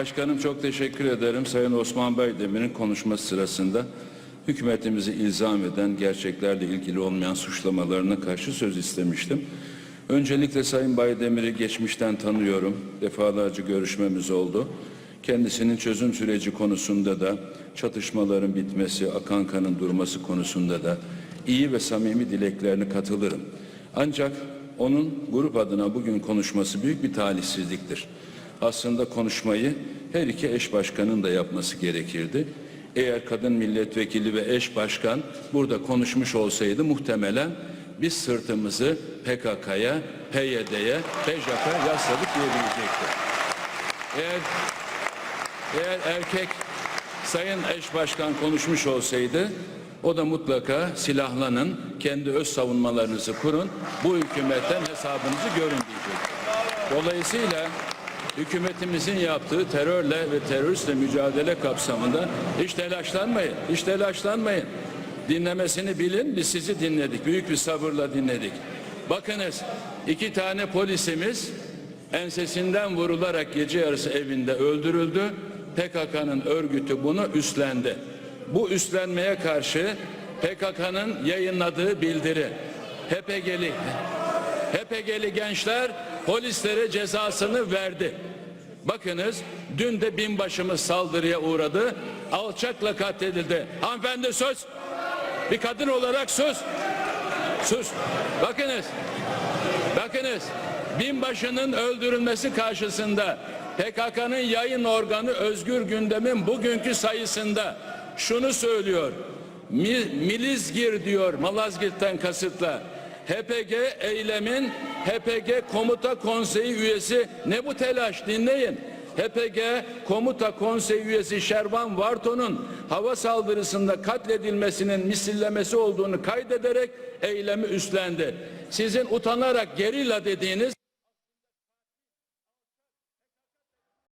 Başkanım çok teşekkür ederim. Sayın Osman Baydemir'in konuşması sırasında hükümetimizi ilzam eden gerçeklerle ilgili olmayan suçlamalarına karşı söz istemiştim. Öncelikle Sayın Baydemir'i geçmişten tanıyorum. Defalarca görüşmemiz oldu. Kendisinin çözüm süreci konusunda da çatışmaların bitmesi, akan kanın durması konusunda da iyi ve samimi dileklerine katılırım. Ancak onun grup adına bugün konuşması büyük bir talihsizliktir aslında konuşmayı her iki eş başkanın da yapması gerekirdi. Eğer kadın milletvekili ve eş başkan burada konuşmuş olsaydı muhtemelen biz sırtımızı PKK'ya, PYD'ye, PJAK'a yasladık diyebilecekti. Eğer, eğer erkek sayın eş başkan konuşmuş olsaydı o da mutlaka silahlanın, kendi öz savunmalarınızı kurun, bu hükümetten hesabınızı görün diyecekti. Dolayısıyla hükümetimizin yaptığı terörle ve teröristle mücadele kapsamında hiç telaşlanmayın, hiç telaşlanmayın. Dinlemesini bilin, biz sizi dinledik, büyük bir sabırla dinledik. Bakınız, iki tane polisimiz ensesinden vurularak gece yarısı evinde öldürüldü. PKK'nın örgütü bunu üstlendi. Bu üstlenmeye karşı PKK'nın yayınladığı bildiri, HPG'li HPG'li gençler polislere cezasını verdi. Bakınız dün de binbaşımız saldırıya uğradı. Alçakla katledildi. Hanımefendi söz. Bir kadın olarak söz. Sus. Bakınız. Bakınız. Binbaşının öldürülmesi karşısında PKK'nın yayın organı Özgür Gündem'in bugünkü sayısında şunu söylüyor. Mi- Milizgir diyor Malazgirt'ten kasıtla. HPG eylemin HPG Komuta Konseyi üyesi ne bu telaş dinleyin. HPG Komuta Konseyi üyesi Şervan Varto'nun hava saldırısında katledilmesinin misillemesi olduğunu kaydederek eylemi üstlendi. Sizin utanarak gerilla dediğiniz